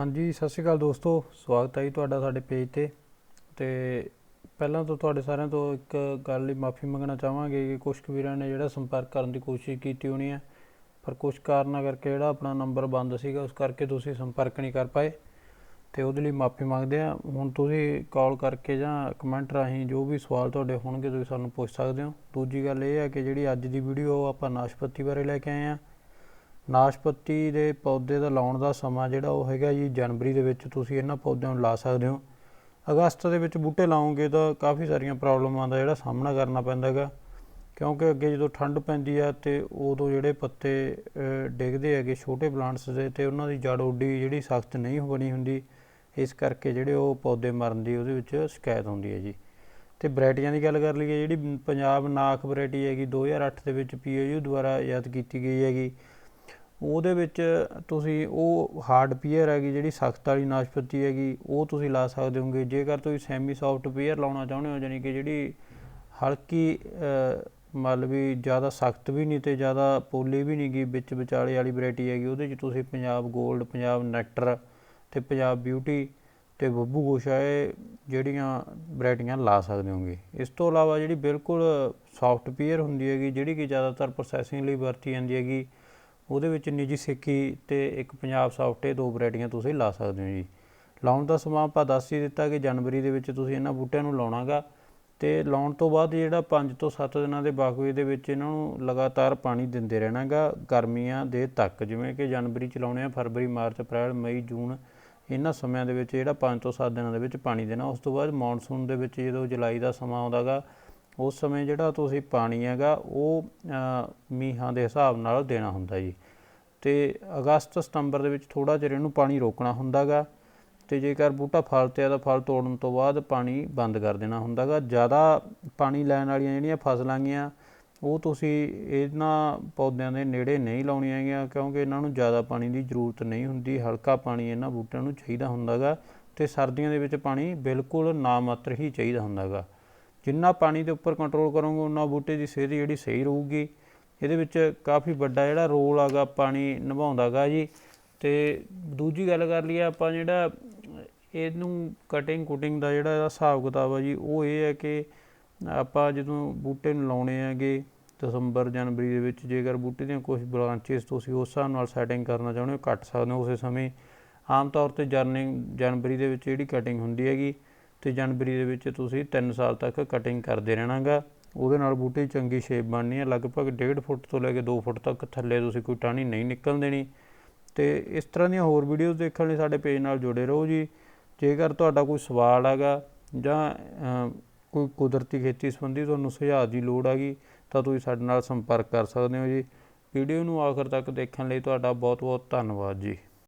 ਹਾਂਜੀ, ਸਤਿ ਸ਼੍ਰੀ ਅਕਾਲ ਦੋਸਤੋ। ਸਵਾਗਤ ਹੈ ਜੀ ਤੁਹਾਡਾ ਸਾਡੇ ਪੇਜ ਤੇ। ਤੇ ਪਹਿਲਾਂ ਤਾਂ ਤੁਹਾਡੇ ਸਾਰਿਆਂ ਤੋਂ ਇੱਕ ਗੱਲ ਲਈ ਮਾਫੀ ਮੰਗਣਾ ਚਾਹਾਂਗੇ ਕਿ ਕੁਝ ਕੁ ਵੀਰਾਂ ਨੇ ਜਿਹੜਾ ਸੰਪਰਕ ਕਰਨ ਦੀ ਕੋਸ਼ਿਸ਼ ਕੀਤੀ ਹੋਣੀ ਹੈ, ਪਰ ਕੁਝ ਕਾਰਨਾਂ ਕਰਕੇ ਜਿਹੜਾ ਆਪਣਾ ਨੰਬਰ ਬੰਦ ਸੀਗਾ, ਉਸ ਕਰਕੇ ਤੁਸੀਂ ਸੰਪਰਕ ਨਹੀਂ ਕਰ ਪਾਏ। ਤੇ ਉਹਦੇ ਲਈ ਮਾਫੀ ਮੰਗਦੇ ਆ ਹੁਣ ਤੁਸੀਂ ਕਾਲ ਕਰਕੇ ਜਾਂ ਕਮੈਂਟ ਰਾਹੀਂ ਜੋ ਵੀ ਸਵਾਲ ਤੁਹਾਡੇ ਹੋਣਗੇ, ਤੁਸੀਂ ਸਾਨੂੰ ਪੁੱਛ ਸਕਦੇ ਹੋ। ਦੂਜੀ ਗੱਲ ਇਹ ਹੈ ਕਿ ਜਿਹੜੀ ਅੱਜ ਦੀ ਵੀਡੀਓ ਆਪਾਂ ਨਾਸ਼ਪਤੀ ਬਾਰੇ ਲੈ ਕੇ ਆਏ ਆ ਨਾਸ਼ਪਤੀ ਦੇ ਪੌਦੇ ਦਾ ਲਾਉਣ ਦਾ ਸਮਾਂ ਜਿਹੜਾ ਉਹ ਹੈਗਾ ਜੀ ਜਨਵਰੀ ਦੇ ਵਿੱਚ ਤੁਸੀਂ ਇਹਨਾਂ ਪੌਦਿਆਂ ਨੂੰ ਲਾ ਸਕਦੇ ਹੋ। ਅਗਸਤ ਦੇ ਵਿੱਚ ਬੂਟੇ ਲਾਓਗੇ ਤਾਂ ਕਾਫੀ ਸਾਰੀਆਂ ਪ੍ਰੋਬਲਮਾਂ ਦਾ ਜਿਹੜਾ ਸਾਹਮਣਾ ਕਰਨਾ ਪੈਂਦਾ ਹੈਗਾ। ਕਿਉਂਕਿ ਅੱਗੇ ਜਦੋਂ ਠੰਡ ਪੈਂਦੀ ਆ ਤੇ ਉਦੋਂ ਜਿਹੜੇ ਪੱਤੇ ਡਿੱਗਦੇ ਹੈਗੇ ਛੋਟੇ ਪਲਾਂਟਸ ਦੇ ਤੇ ਉਹਨਾਂ ਦੀ ਜੜ ਉੱਡੀ ਜਿਹੜੀ ਸਖਤ ਨਹੀਂ ਬਣੀ ਹੁੰਦੀ, ਇਸ ਕਰਕੇ ਜਿਹੜੇ ਉਹ ਪੌਦੇ ਮਰਨ ਦੀ ਉਹਦੇ ਵਿੱਚ ਸ਼ਿਕਾਇਤ ਹੁੰਦੀ ਹੈ ਜੀ। ਤੇ ਵੈਰਾਈਟੀਆਂ ਦੀ ਗੱਲ ਕਰ ਲਈਏ, ਜਿਹੜੀ ਪੰਜਾਬ ਨਾਖ ਵੈਰਾਈਟੀ ਹੈਗੀ 2008 ਦੇ ਵਿੱਚ ਪੀਏਯੂ ਦੁਆਰਾ ਇਜਾਦ ਕੀਤੀ ਗਈ ਹੈਗੀ। ਉਹਦੇ ਵਿੱਚ ਤੁਸੀਂ ਉਹ ਹਾਰਡ ਪੀਅਰ ਹੈਗੀ ਜਿਹੜੀ ਸਖਤ ਵਾਲੀ ਨਾਸ਼ਪਤੀ ਹੈਗੀ, ਉਹ ਤੁਸੀਂ ਲਾ ਸਕਦੇ ਹੋਗੇ। ਜੇਕਰ ਤੁਸੀਂ ਸੈਮੀ ਸੌਫਟ ਪੀਅਰ ਲਾਉਣਾ ਚਾਹੁੰਦੇ ਹੋ ਯਾਨੀ ਕਿ ਜਿਹੜੀ ਹਲਕੀ ਮਤਲਬ ਵੀ ਜ਼ਿਆਦਾ ਸਖਤ ਵੀ ਨਹੀਂ ਤੇ ਜ਼ਿਆਦਾ ਪੋਲੀ ਵੀ ਨਹੀਂ ਗੀ, ਵਿੱਚ ਵਿਚਾਲੇ ਵਾਲੀ ਵੈਰਾਈਟੀ ਹੈਗੀ, ਉਹਦੇ 'ਚ ਤੁਸੀਂ ਪੰਜਾਬ 골ਡ ਪੰਜਾਬ ਨੈਕਟਰ ਤੇ ਪੰਜਾਬ ਬਿਊਟੀ ਤੇ ਬੱਬੂ ਗੋਸ਼ਾ ਇਹ ਜਿਹੜੀਆਂ ਵੈਰਾਈਟੀਆਂ ਲਾ ਸਕਦੇ ਹੋਗੇ। ਇਸ ਤੋਂ ਇਲਾਵਾ ਜਿਹੜੀ ਬਿਲਕੁਲ ਸੌਫਟ ਪੀਅਰ ਹੁੰਦੀ ਹੈਗੀ, ਜਿਹੜੀ ਕਿ ਜ਼ਿਆਦਾਤਰ ਪ੍ਰੋਸੈਸਿੰਗ ਲਈ ਵਰਤੀ ਜਾਂਦੀ ਹੈਗੀ ਉਹਦੇ ਵਿੱਚ ਨਿੱਜੀ ਸਿੱਖੀ ਤੇ ਇੱਕ ਪੰਜਾਬ ਸੌਫਟ ਦੋ ਵੈਰਾਈਟੀਆਂ ਤੁਸੀਂ ਲਾ ਸਕਦੇ ਹੋ ਜੀ। ਲਾਉਣ ਦਾ ਸਮਾਂ ਆਪਾਂ ਦੱਸ ਹੀ ਦਿੱਤਾ ਕਿ ਜਨਵਰੀ ਦੇ ਵਿੱਚ ਤੁਸੀਂ ਇਹਨਾਂ ਬੂਟਿਆਂ ਨੂੰ ਲਾਉਣਾਗਾ ਤੇ ਲਾਉਣ ਤੋਂ ਬਾਅਦ ਜਿਹੜਾ 5 ਤੋਂ 7 ਦਿਨਾਂ ਦੇ ਬਾਅਦ ਦੇ ਵਿੱਚ ਇਹਨਾਂ ਨੂੰ ਲਗਾਤਾਰ ਪਾਣੀ ਦਿੰਦੇ ਰਹਿਣਾਗਾ ਗਰਮੀਆਂ ਦੇ ਤੱਕ। ਜਿਵੇਂ ਕਿ ਜਨਵਰੀ ਚ ਲਾਉਣੇ ਆ, ਫਰਵਰੀ, ਮਾਰਚ, ਅਪ੍ਰੈਲ, ਮਈ, ਜੂਨ ਇਹਨਾਂ ਸਮਿਆਂ ਦੇ ਵਿੱਚ ਜਿਹੜਾ 5 ਤੋਂ 7 ਦਿਨਾਂ ਦੇ ਵਿੱਚ ਪਾਣੀ ਦੇਣਾ। ਉਸ ਤੋਂ ਬਾਅਦ ਮੌਨਸੂਨ ਦੇ ਵਿੱਚ ਜਦੋਂ ਜੁਲਾਈ ਦਾ ਸਮਾਂ ਆਉਂਦਾਗਾ ਉਸ ਸਮੇਂ ਜਿਹੜਾ ਤੁਸੀਂ ਪਾਣੀ ਹੈਗਾ ਉਹ ਅ, ਮੀਂਹਾਂ ਦੇ ਹਿਸਾਬ ਨਾਲ ਦੇਣਾ ਹੁੰਦਾ ਜੀ। ਤੇ ਅਗਸਤ ਸਤੰਬਰ ਦੇ ਵਿੱਚ ਥੋੜਾ ਜਿਹਾ ਇਹਨੂੰ ਪਾਣੀ ਰੋਕਣਾ ਹੁੰਦਾਗਾ ਤੇ ਜੇਕਰ ਬੂਟਾ ਫਲ ਤੇ ਆ ਤਾਂ ਫਲ ਤੋੜਨ ਤੋਂ ਬਾਅਦ ਪਾਣੀ ਬੰਦ ਕਰ ਦੇਣਾ ਹੁੰਦਾਗਾ। ਜ਼ਿਆਦਾ ਪਾਣੀ ਲੈਣ ਵਾਲੀਆਂ ਜਿਹੜੀਆਂ ਫਸਲਾਂ ਗੀਆਂ ਉਹ ਤੁਸੀਂ ਇਹਨਾਂ ਪੌਦਿਆਂ ਦੇ ਨੇੜੇ ਨਹੀਂ ਲਾਉਣੀਆਂ ਹੈਗੀਆਂ ਕਿਉਂਕਿ ਇਹਨਾਂ ਨੂੰ ਜ਼ਿਆਦਾ ਪਾਣੀ ਦੀ ਜ਼ਰੂਰਤ ਨਹੀਂ ਹੁੰਦੀ। ਹਲਕਾ ਪਾਣੀ ਇਹਨਾਂ ਬੂਟਿਆਂ ਨੂੰ ਚਾਹੀਦਾ ਹੁੰਦਾਗਾ ਤੇ ਸਰਦੀਆਂ ਦੇ ਵਿੱਚ ਪਾਣੀ ਬਿਲਕੁਲ ਨਾ ਮਾਤਰ ਹੀ ਚਾਹੀਦਾ ਹੁੰਦਾਗਾ। ਜਿੰਨਾ ਪਾਣੀ ਦੇ ਉੱਪਰ ਕੰਟਰੋਲ ਕਰੋਗੇ, ਉਨਾ ਬੂਟੇ ਦੀ ਸਿਹਤ ਜਿਹੜੀ ਸਹੀ ਰਹੂਗੀ। ਇਹਦੇ ਵਿੱਚ ਕਾਫੀ ਵੱਡਾ ਜਿਹੜਾ ਰੋਲ ਆਗਾ ਪਾਣੀ ਨਿਭਾਉਂਦਾਗਾ ਜੀ। ਤੇ ਦੂਜੀ ਗੱਲ ਕਰ ਲਈਏ ਆਪਾਂ ਜਿਹੜਾ ਇਹਨੂੰ ਕਟਿੰਗ ਕੁਟਿੰਗ ਦਾ ਜਿਹੜਾ ਇਹਦਾ ਹਿਸਾਬ ਕਿਤਾਬ ਆ ਜੀ, ਉਹ ਇਹ ਹੈ ਕਿ ਆਪਾਂ ਜਦੋਂ ਬੂਟੇ ਨੂੰ ਲਾਉਣੇ ਹੈਗੇ ਦਸੰਬਰ ਜਨਵਰੀ ਦੇ ਵਿੱਚ, ਜੇਕਰ ਬੂਟੇ ਦੀਆਂ ਕੁਝ ਬ੍ਰਾਂਚੇਸ ਤੁਸੀਂ ਉਸ ਹਿਸਾਬ ਨਾਲ ਸੈਟਿੰਗ ਕਰਨਾ ਚਾਹੁੰਦੇ ਹੋ ਕੱਟ ਸਕਦੇ ਹੋ ਉਸੇ ਸਮੇਂ। ਆਮ ਤੌਰ ਤੇ ਜਰਨਿੰਗ ਜਨਵਰੀ ਦੇ ਵਿੱਚ ਜਿਹੜੀ ਕਟਿੰਗ ਹੁੰਦੀ ਹੈਗੀ ਤੇ ਜਨਵਰੀ ਦੇ ਵਿੱਚ ਤੁਸੀਂ 3 ਸਾਲ ਤੱਕ ਕਟਿੰਗ ਕਰਦੇ ਰਹਿਣਾਗਾ। ਉਹਦੇ ਨਾਲ ਬੂਟੇ ਚੰਗੀ ਸ਼ੇਪ ਬਣਨੀ ਹੈ ਲਗਭਗ 1.5 ਫੁੱਟ ਤੋਂ ਲੈ ਕੇ 2 ਫੁੱਟ ਤੱਕ ਥੱਲੇ ਤੁਸੀਂ ਕੋਈ ਟਾਹਣੀ ਨਹੀਂ ਨਿਕਲਣ ਦੇਣੀ। ਤੇ ਇਸ ਤਰ੍ਹਾਂ ਦੀਆਂ ਹੋਰ ਵੀਡੀਓਜ਼ ਦੇਖਣ ਲਈ ਸਾਡੇ ਪੇਜ ਨਾਲ ਜੁੜੇ ਰਹੋ ਜੀ। ਜੇਕਰ ਤੁਹਾਡਾ ਕੋਈ ਸਵਾਲ ਹੈਗਾ ਜਾਂ ਕੋਈ ਕੁਦਰਤੀ ਖੇਤੀ ਸੰਬੰਧੀ ਤੁਹਾਨੂੰ ਸੁਝਾਅ ਦੀ ਲੋੜ ਹੈਗੀ ਤਾਂ ਤੁਸੀਂ ਸਾਡੇ ਨਾਲ ਸੰਪਰਕ ਕਰ ਸਕਦੇ ਹੋ ਜੀ। ਵੀਡੀਓ ਨੂੰ ਆਖਰ ਤੱਕ ਦੇਖਣ ਲਈ ਤੁਹਾਡਾ ਬਹੁਤ ਬਹੁਤ ਧੰਨਵਾਦ ਜੀ।